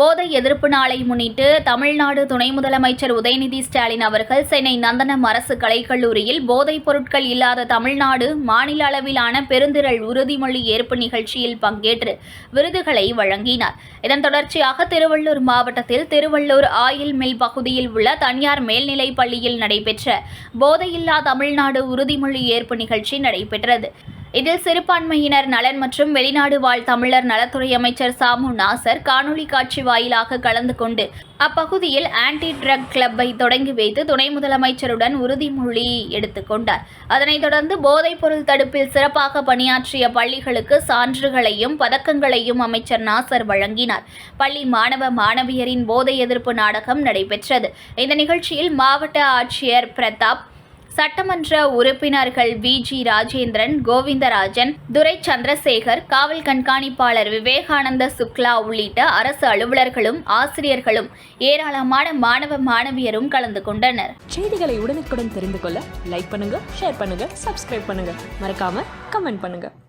போதை எதிர்ப்பு நாளை முன்னிட்டு தமிழ்நாடு துணை முதலமைச்சர் உதயநிதி ஸ்டாலின் அவர்கள் சென்னை நந்தனம் அரசு கலைக்கல்லூரியில் போதைப் பொருட்கள் இல்லாத தமிழ்நாடு மாநில அளவிலான பெருந்திரள் உறுதிமொழி ஏற்பு நிகழ்ச்சியில் பங்கேற்று விருதுகளை வழங்கினார். இதன் தொடர்ச்சியாக திருவள்ளூர் மாவட்டத்தில் திருவள்ளூர் ஆயில் மில் பகுதியில் உள்ள தனியார் மேல்நிலைப் பள்ளியில் நடைபெற்ற போதையில்லா தமிழ்நாடு உறுதிமொழி ஏற்பு நிகழ்ச்சி நடைபெற்றது. இதில் சிறுபான்மையினர் நலன் மற்றும் வெளிநாடு வாழ் தமிழர் நலத்துறை அமைச்சர் சாமு நாசர் காணொலி காட்சி வாயிலாக கலந்து கொண்டு அப்பகுதியில் ஆன்டி ட்ரக் கிளப்பை தொடங்கி வைத்து துணை முதலமைச்சருடன் உறுதிமொழி எடுத்துக்கொண்டார் அதனைத் தொடர்ந்து போதைப்பொருள் தடுப்பில் சிறப்பாக பணியாற்றிய பள்ளிகளுக்கு சான்றுகளையும் பதக்கங்களையும் அமைச்சர் நாசர் வழங்கினார். பள்ளி மாணவ மாணவியரின் போதை எதிர்ப்பு நாடகம் நடைபெற்றது. இந்த நிகழ்ச்சியில் மாவட்ட ஆட்சியர் பிரதாப் சட்டமன்ற உறுப்பினர்கள் வி. ஜி. ராஜேந்திரன் கோவிந்தராஜன் துரை சந்திரசேகர் காவல் கண்காணிப்பாளர் விவேகானந்த சுக்லா உள்ளிட்ட அரசு அலுவலர்களும் ஆசிரியர்களும் ஏராளமான மாணவ மாணவியரும் கலந்து கொண்டனர். செய்திகளை உடனுக்குடன் தெரிந்து கொள்ள லைக் பண்ணுங்க ஷேர் பண்ணுங்க சப்ஸ்கிரைப் பண்ணுங்க. மறக்காம கமெண்ட் பண்ணுங்க.